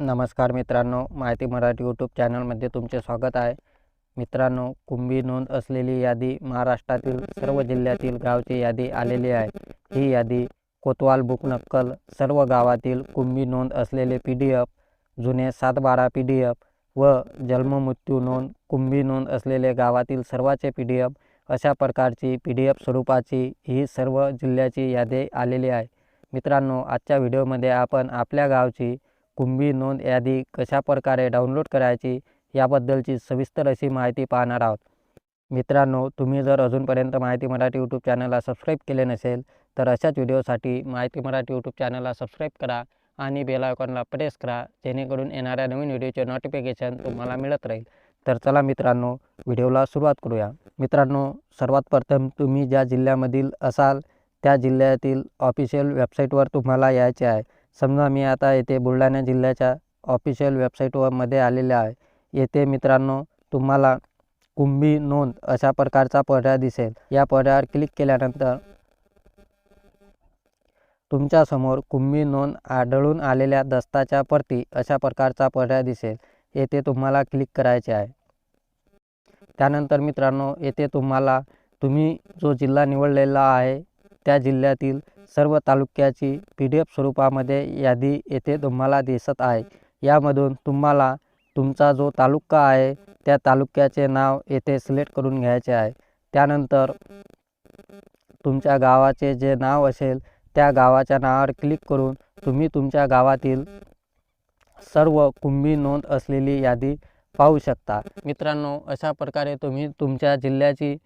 नमस्कार मित्रांनो माहिती मराठी यूट्यूब चॅनलमध्ये तुमचे स्वागत आहे. मित्रांनो कुंभी नोंद असलेली यादी महाराष्ट्रातील सर्व जिल्ह्यातील गावची यादी आलेली आहे. ही यादी कोतवाल बुक नक्कल सर्व गावातील कुंभी नोंद असलेले पी डी एफ जुने सात बारा पी डी एफ व जन्ममृत्यू नोंद कुंभी नोंद असलेले गावातील सर्वाचे पी डी एफ अशा प्रकारची पी डी एफ स्वरूपाची ही सर्व जिल्ह्याची यादी आलेली आहे. मित्रांनो आजच्या व्हिडिओमध्ये आपण आपल्या गावची कुंभी नोंद यादी कशा प्रकारे डाउनलोड करायची याबद्दलची सविस्तर अशी माहिती पाहणार आहोत. मित्रांनो तुम्ही जर अजूनपर्यंत माहिती मराठी यूट्यूब चॅनलला सबस्क्राईब केले नसेल तर अशाच व्हिडिओसाठी माहिती मराठी यूट्यूब चॅनलला सबस्क्राईब करा आणि बेल आयकॉनला प्रेस करा जेणेकरून येणाऱ्या नवीन व्हिडिओचे नोटिफिकेशन तुम्हाला मिळत राहील. तर चला मित्रांनो व्हिडिओला सुरुवात करूया. मित्रांनो सर्वात प्रथम तुम्ही ज्या जिल्ह्यामधील असाल त्या जिल्ह्यातील ऑफिशियल वेबसाईटवर तुम्हाला यायचे आहे. समजा मी आता येथे बुलढाणा जिल्ह्याच्या ऑफिशियल वेबसाईटवरमध्ये आलेले आहे. येथे मित्रांनो तुम्हाला कुंभी नोंद अशा प्रकारचा पर्याय दिसेल. या पर्यायावर क्लिक केल्यानंतर तुमच्यासमोर कुंभी नोंद आढळून आलेल्या दस्ताच्या प्रती अशा प्रकारचा पर्याय दिसेल. येथे तुम्हाला क्लिक करायचे आहे. त्यानंतर मित्रांनो येथे तुम्हाला तुम्ही जो जिल्हा निवडलेला आहे त्या जिल्ह्यातील सर्व तालुक्याची पी डी एफ स्वरूपामध्ये यादी येथे तुम्हाला दिसत आहे. यामधून तुम्हाला तुमचा जो तालुका आहे त्या तालुक्याचे नाव येथे सिलेक्ट करून घ्यायचे आहे. त्यानंतर तुमच्या गावाचे जे नाव असेल त्या गावाच्या नावावर क्लिक करून तुम्ही तुमच्या गावातील सर्व कुंभी नोंद असलेली यादी पाहू शकता. मित्रांनो अशा प्रकारे तुम्ही तुमच्या जिल्ह्याची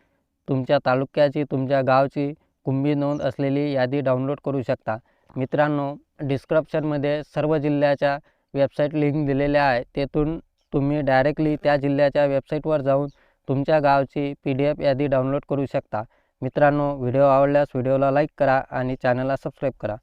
तुमच्या तालुक्याची तुमच्या गावची कुंभी नोंद असलेली यादी डाउनलोड करू शकता. मित्रांनो डिस्क्रिप्शनमध्ये सर्व जिल्ह्याच्या वेबसाईट लिंक दिलेल्या आहे. तेथून तुम्ही डायरेक्टली त्या जिल्ह्याच्या वेबसाईटवर जाऊन तुमच्या गावची पी डी एफ यादी डाउनलोड करू शकता. मित्रांनो व्हिडिओ आवडल्यास व्हिडिओला लाईक करा आणि चॅनलला सबस्क्राईब करा.